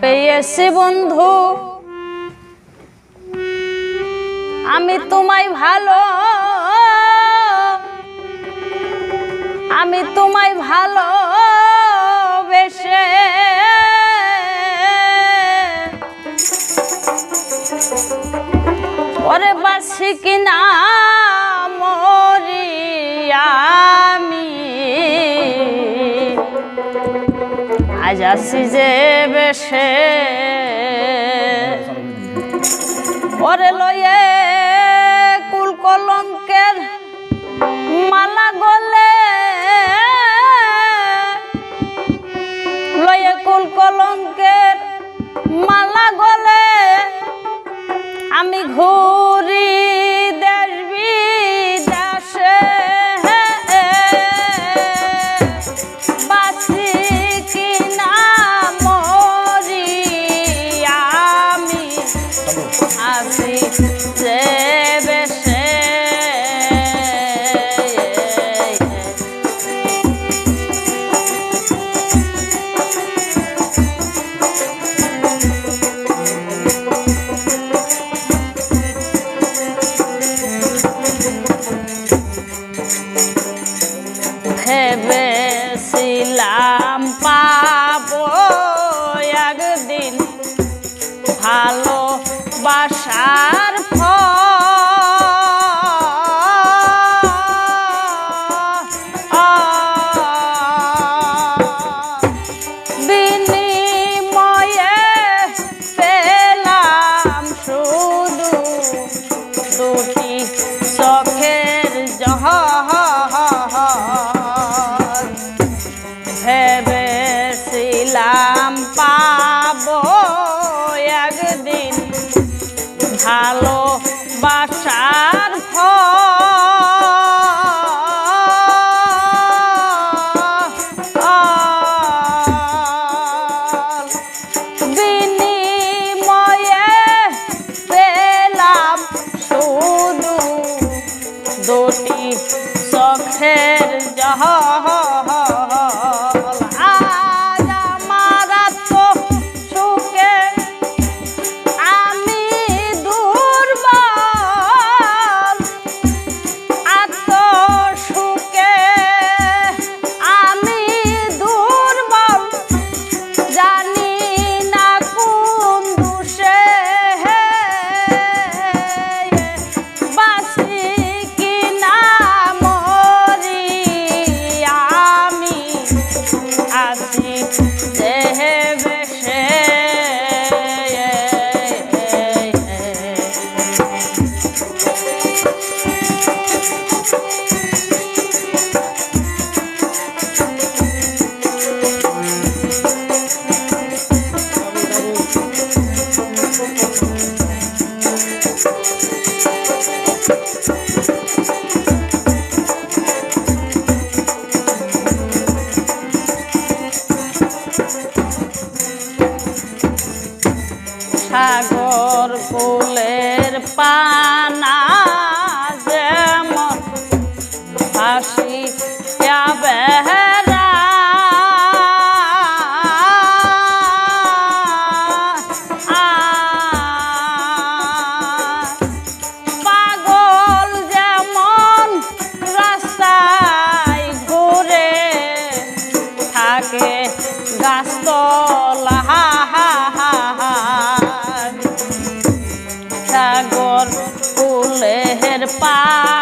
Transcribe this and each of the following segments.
পেয়েছি বন্ধু। আমি তোমায় ভালো আমি তোমায় ভালো বেশে ওরে বাসি কিনা যাচ্ছি যে বেশে। পরে লয়ে ভালোবাসার পথের জহ সাগর ফুলের পানা। 吧。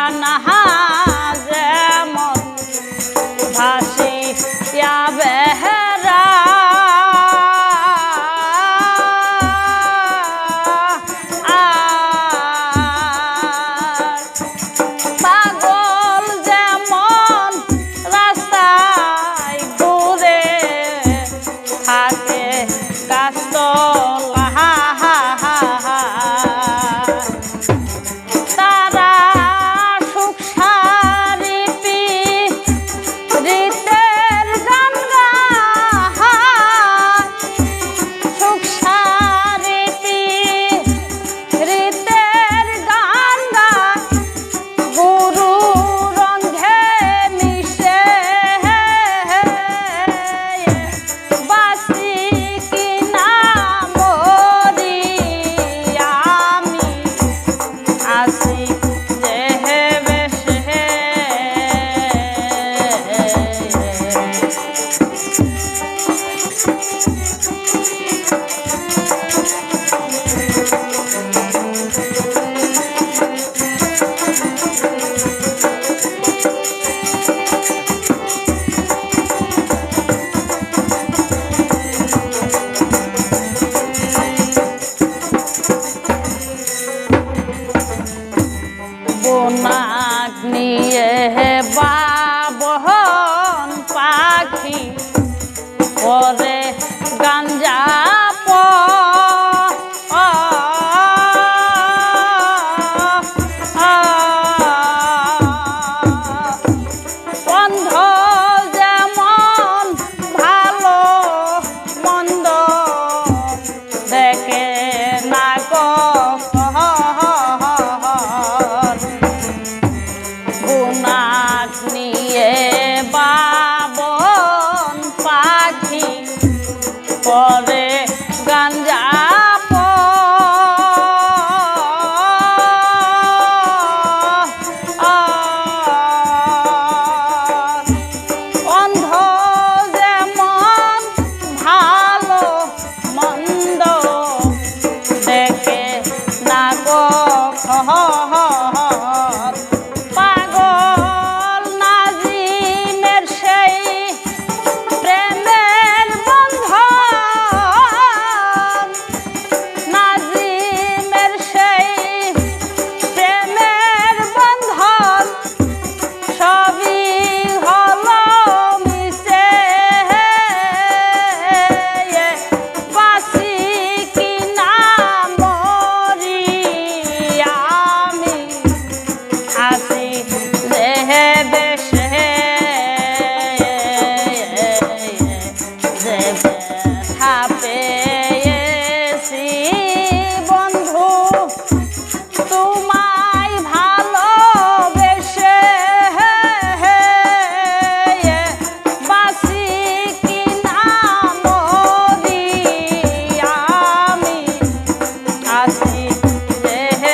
में